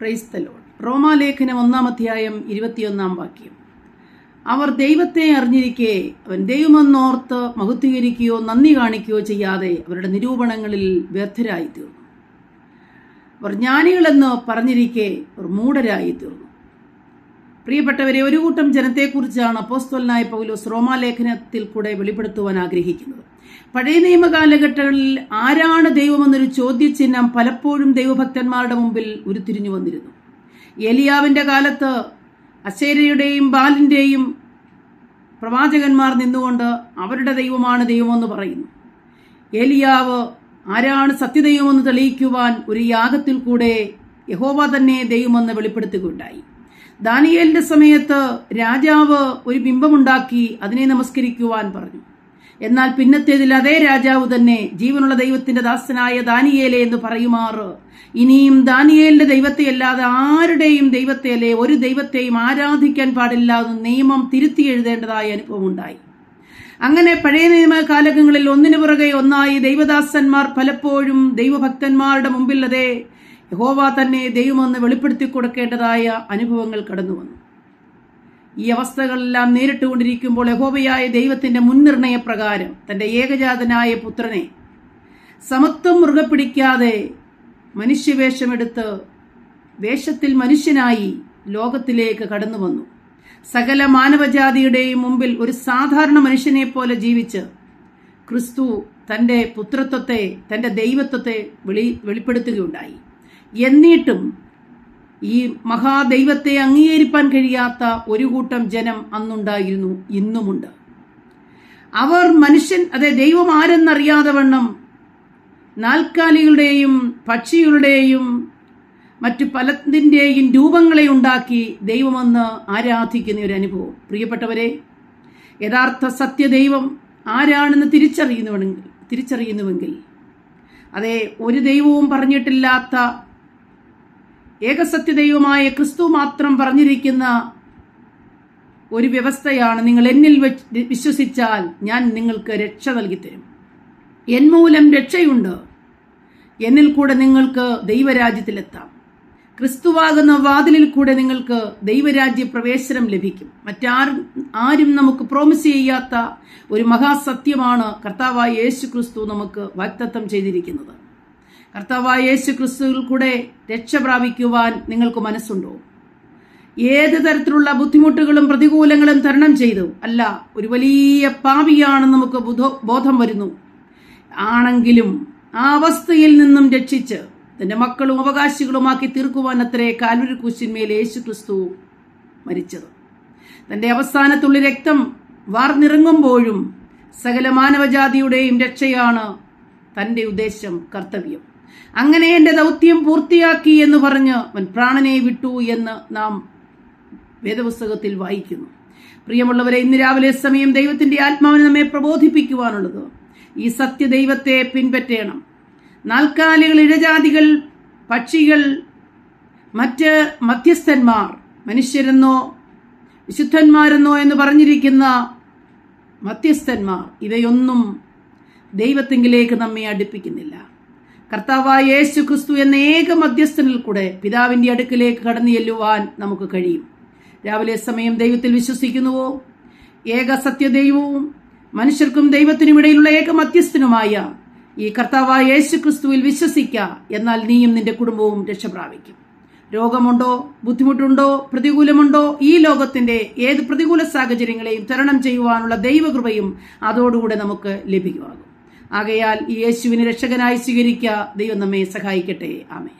ക്രൈസ്തലോൺ റോമാലേഖനം ഒന്നാം അധ്യായം ഇരുപത്തിയൊന്നാം വാക്യം. അവർ ദൈവത്തെ അറിഞ്ഞിരിക്കെ അവൻ ദൈവമെന്നോർത്ത് മഹത്വീകരിക്കുകയോ നന്ദി കാണിക്കുകയോ ചെയ്യാതെ അവരുടെ നിരൂപണങ്ങളിൽ വ്യർത്ഥരായി തീർന്നു അവർ ജ്ഞാനികളെന്ന് പറഞ്ഞിരിക്കെ അവർ മൂഢരായി തീർന്നു പ്രിയപ്പെട്ടവരെ ഒരു കൂട്ടം ജനത്തെക്കുറിച്ചാണ് അപ്പോസ്തലനായ പൗലോസ് റോമാലേഖനത്തിൽ കൂടെ വെളിപ്പെടുത്തുവാൻ ആഗ്രഹിക്കുന്നത്. പഴയ നിയമ കാലഘട്ടങ്ങളിൽ ആരാണ് ദൈവമെന്നൊരു ചോദ്യചിഹ്നം പലപ്പോഴും ദൈവഭക്തന്മാരുടെ മുമ്പിൽ ഉരുത്തിരിഞ്ഞു വന്നിരുന്നു. ഏലിയാവിന്റെ കാലത്ത് അശേരയുടെയും ബാലിന്റെയും പ്രവാചകന്മാർ നിന്നുകൊണ്ട് അവരുടെ ദൈവമാണ് ദൈവമെന്ന് പറയുന്നു. ഏലിയാവ് ആരാണ് സത്യദൈവമെന്ന് തെളിയിക്കുവാൻ ഒരു യാഗത്തിൽ കൂടെ യഹോവ തന്നെ ദൈവമെന്ന് വെളിപ്പെടുത്തുകയുണ്ടായി. ദാനിയേലിന്റെ സമയത്ത് രാജാവ് ഒരു ബിംബമുണ്ടാക്കി അതിനെ നമസ്കരിക്കുവാൻ പറഞ്ഞു. എന്നാൽ പിന്നത്തേതിൽ അതേ രാജാവ് തന്നെ ജീവനുള്ള ദൈവത്തിന്റെ ദാസനായ ദാനിയേലെ എന്ന് പറയുമാറ്. ഇനിയും ദാനിയേലിന്റെ ദൈവത്തെ അല്ലാതെ ആരുടെയും ദൈവത്തെ അല്ലെ ഒരു ദൈവത്തെയും ആരാധിക്കാൻ പാടില്ല എന്ന് നിയമം തിരുത്തി എഴുതേണ്ടതായ അനുഭവം ഉണ്ടായി അങ്ങനെ പഴയ നിയമ കാലങ്ങളിൽ ഒന്നിനു പുറകെ ഒന്നായി ദൈവദാസന്മാർ പലപ്പോഴും ദൈവഭക്തന്മാരുടെ മുമ്പിൽ അതേ യഹോവ തന്നെ ദൈവമെന്ന് വെളിപ്പെടുത്തി കൊടുക്കേണ്ടതായ അനുഭവങ്ങൾ കടന്നു വന്നു ഈ അവസ്ഥകളെല്ലാം നേരിട്ടുകൊണ്ടിരിക്കുമ്പോൾ യഹോബയായ ദൈവത്തിന്റെ മുൻനിർണയ പ്രകാരം തന്റെ ഏകജാതനായ പുത്രനെ സമത്വം മുറുകെ പിടിക്കാതെ മനുഷ്യവേഷമെടുത്ത് വേഷത്തിൽ മനുഷ്യനായി ലോകത്തിലേക്ക് കടന്നു വന്നു സകല മാനവജാതിയുടെയും മുമ്പിൽ ഒരു സാധാരണ മനുഷ്യനെ പോലെ ജീവിച്ച് ക്രിസ്തു തന്റെ പുത്രത്വത്തെ തന്റെ ദൈവത്വത്തെ വെളി വെളിപ്പെടുത്തുകയുണ്ടായി. എന്നിട്ടും ഈ മഹാദൈവത്തെ അംഗീകരിപ്പാൻ കഴിയാത്ത ഒരു കൂട്ടം ജനം അന്നുണ്ടായിരുന്നു ഇന്നുമുണ്ട്. അവർ മനുഷ്യൻ അതെ ദൈവം ആരെന്നറിയാതെ വണ്ണം നാൽക്കാലികളുടെയും പക്ഷികളുടെയും മറ്റു പലതിന്റെയും രൂപങ്ങളെ ഉണ്ടാക്കി ദൈവമെന്ന് ആരാധിക്കുന്ന ഒരു അനുഭവം. പ്രിയപ്പെട്ടവരെ യഥാർത്ഥ സത്യദൈവം ആരാണെന്ന് തിരിച്ചറിയുന്നുവെങ്കിൽ തിരിച്ചറിയുന്നുവെങ്കിൽ അതെ ഒരു ദൈവവും പറഞ്ഞിട്ടില്ലാത്ത ഏകസത്യ ദൈവമായ ക്രിസ്തു മാത്രം പറഞ്ഞിരിക്കുന്ന ഒരു വ്യവസ്ഥയാണ് നിങ്ങൾ എന്നിൽ വിശ്വസിച്ചാൽ ഞാൻ നിങ്ങൾക്ക് രക്ഷ നൽകിത്തരും. എൻ മൂലം രക്ഷയുണ്ട്. എന്നിൽ കൂടെ നിങ്ങൾക്ക് ദൈവരാജ്യത്തിലെത്താം. ക്രിസ്തുവാകുന്ന വാതിലിൽ കൂടെ നിങ്ങൾക്ക് ദൈവരാജ്യ പ്രവേശനം ലഭിക്കും. മറ്റാരും ആരും നമുക്ക് പ്രോമിസ് ചെയ്യാത്ത ഒരു മഹാസത്യമാണ് കർത്താവായ യേശു ക്രിസ്തു നമുക്ക് വാക്തത്വം ചെയ്തിരിക്കുന്നത്. കർത്താവായ യേശു ക്രിസ്തുവിൽ കൂടെ രക്ഷ പ്രാപിക്കുവാൻ നിങ്ങൾക്ക് മനസ്സുണ്ടോ? ഏത് തരത്തിലുള്ള ബുദ്ധിമുട്ടുകളും പ്രതികൂലങ്ങളും തരണം ചെയ്തു. അല്ല ഒരു വലിയ പാപിയാണെന്ന് നമുക്ക് ബോധം വരുന്നു. ആണെങ്കിലും ആ അവസ്ഥയിൽ നിന്നും രക്ഷിച്ച് തന്റെ മക്കളും അവകാശികളുമാക്കി തീർക്കുവാൻ അത്രേ കാൽവരി കുശിന്മേൽ യേശു ക്രിസ്തു മരിച്ചത്. തന്റെ അവസാനത്തുള്ളി രക്തം വാർന്നിറങ്ങുമ്പോഴും സകല മാനവജാതിയുടെയും രക്ഷയാണ് തന്റെ ഉദ്ദേശം കർത്തവ്യം. അങ്ങനെ എന്റെ ദൗത്യം പൂർത്തിയാക്കി എന്ന് പറഞ്ഞ് അവൻ പ്രാണനെ വിട്ടു എന്ന് നാം വേദപുസ്തകത്തിൽ വായിക്കുന്നു. പ്രിയമുള്ളവരെ ഇന്ന് രാവിലെ സമയം ദൈവത്തിന്റെ ആത്മാവിനെ നമ്മെ പ്രബോധിപ്പിക്കുവാനുള്ളത്. ഈ സത്യദൈവത്തെ പിൻപറ്റണം. നാൽക്കാലികൾ ഇഴജാതികൾ പക്ഷികൾ മറ്റ് മധ്യസ്ഥന്മാർ മനുഷ്യരെന്നോ വിശുദ്ധന്മാരെന്നോ എന്ന് പറഞ്ഞിരിക്കുന്ന മധ്യസ്ഥന്മാർ ഇവയൊന്നും ദൈവത്തെങ്കിലേക്ക് നമ്മെ അടുപ്പിക്കുന്നില്ല. കർത്താവായ യേശു ക്രിസ്തു എന്ന ഏക മധ്യസ്ഥനിൽ കൂടെ പിതാവിന്റെ അടുക്കിലേക്ക് കടന്നു ചെല്ലുവാൻ നമുക്ക് കഴിയും. രാവിലെ സമയം ദൈവത്തിൽ വിശ്വസിക്കുന്നുവോ? ഏക സത്യദൈവവും മനുഷ്യർക്കും ദൈവത്തിനും ഇടയിലുള്ള ഏക മധ്യസ്ഥനുമായ ഈ കർത്താവായ യേശു ക്രിസ്തുവിൽ വിശ്വസിക്ക എന്നാൽ നീയും നിന്റെ കുടുംബവും രക്ഷപ്രാപിക്കും രോഗമുണ്ടോ? ബുദ്ധിമുട്ടുണ്ടോ? പ്രതികൂലമുണ്ടോ? ഈ ലോകത്തിന്റെ ഏത് പ്രതികൂല സാഹചര്യങ്ങളെയും തരണം ചെയ്യുവാനുള്ള ദൈവകൃപയും അതോടുകൂടെ നമുക്ക് ലഭിക്കുവാകും ആകയാൽ യേശുവിനെ രക്ഷകനായി സ്വീകരിക്കുക ദൈവം നമ്മെ സഹായിക്കട്ടെ. ആമേ